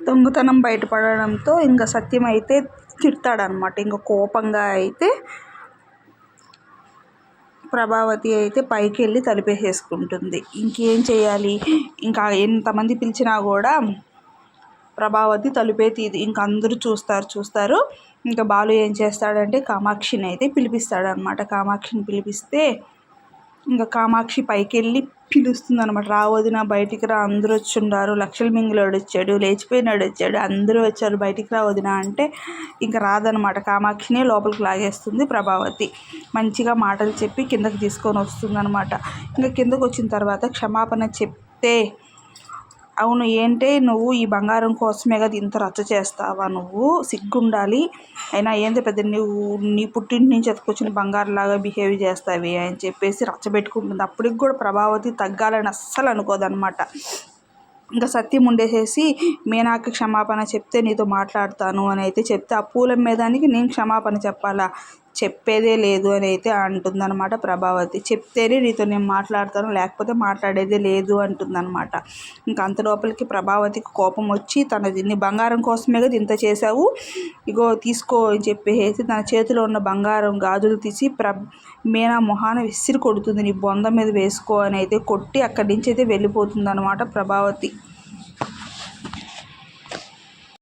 దొంగతనం బయటపడడంతో ఇంకా సత్యం అయితే తిడతాడనమాట. ఇంకా కోపంగా అయితే ప్రభావతి అయితే పైకి వెళ్ళి తలిపేసేసుకుంటుంది. ఇంకేం చేయాలి? ఇంకా ఎంతమంది పిలిచినా కూడా ప్రభావతి తలుపే తీది. ఇంకా అందరూ చూస్తారు చూస్తారు. ఇంకా బాలు ఏం చేస్తాడంటే కామాక్షిని అయితే పిలిపిస్తాడనమాట. కామాక్షిని పిలిపిస్తే ఇంకా కామాక్షి పైకి వెళ్ళి పిలుస్తుంది అనమాట రా వదిన బయటికి రా అందరూ వచ్చిండారు. లక్షల మింగులోడు వచ్చాడు లేచిపోయినాడు వచ్చాడు అందరూ వచ్చారు. బయటికి రా అంటే ఇంకా రాదనమాట కామాక్షినే లోపలికి లాగేస్తుంది ప్రభావతి. మంచిగా మాటలు చెప్పి కిందకి తీసుకొని వస్తుంది అనమాట ఇంకా కిందకు వచ్చిన తర్వాత క్షమాపణ చెప్తే అవును ఏంటే నువ్వు ఈ బంగారం కోసమే కదా ఇంత రచ్చ చేస్తావా నువ్వు? సిగ్గుండాలి. అయినా ఏంది పెద్ద నువ్వు నీ పుట్టింటి నుంచి ఎత్తుకొచ్చిన బంగారులాగా బిహేవ్ చేస్తావి అని చెప్పేసి రచ్చబెట్టుకుంటుంది అప్పటికి కూడా ప్రభావతి తగ్గాలని అస్సలు అనుకోదన్నమాట ఇంకా సత్యం ఉండేసేసి మీనాకి క్షమాపణ చెప్తే నీతో మాట్లాడతాను అని అయితే చెప్తే ఆ పూల మీదానికి నేను క్షమాపణ చెప్పాలా? చెప్పేదే లేదు అని అయితే అంటుందన్నమాట ప్రభావతి. చెప్తేనే నీతో నేను మాట్లాడతాను లేకపోతే మాట్లాడేదే లేదు అంటుందన్నమాట. ఇంకా అంత లోపలికి ప్రభావతికి కోపం వచ్చి తన దీన్ని బంగారం కోసమే కదా ఇంత చేసావు ఇగో తీసుకో అని చెప్పేసి తన చేతిలో ఉన్న బంగారం గాజులు తీసి ప్ర మీనా మొహాన విసిరి కొడుతుంది నీ బొంద మీద వేసుకో అని అయితే కొట్టి అక్కడి నుంచి అయితే వెళ్ళిపోతుంది అనమాట ప్రభావతి.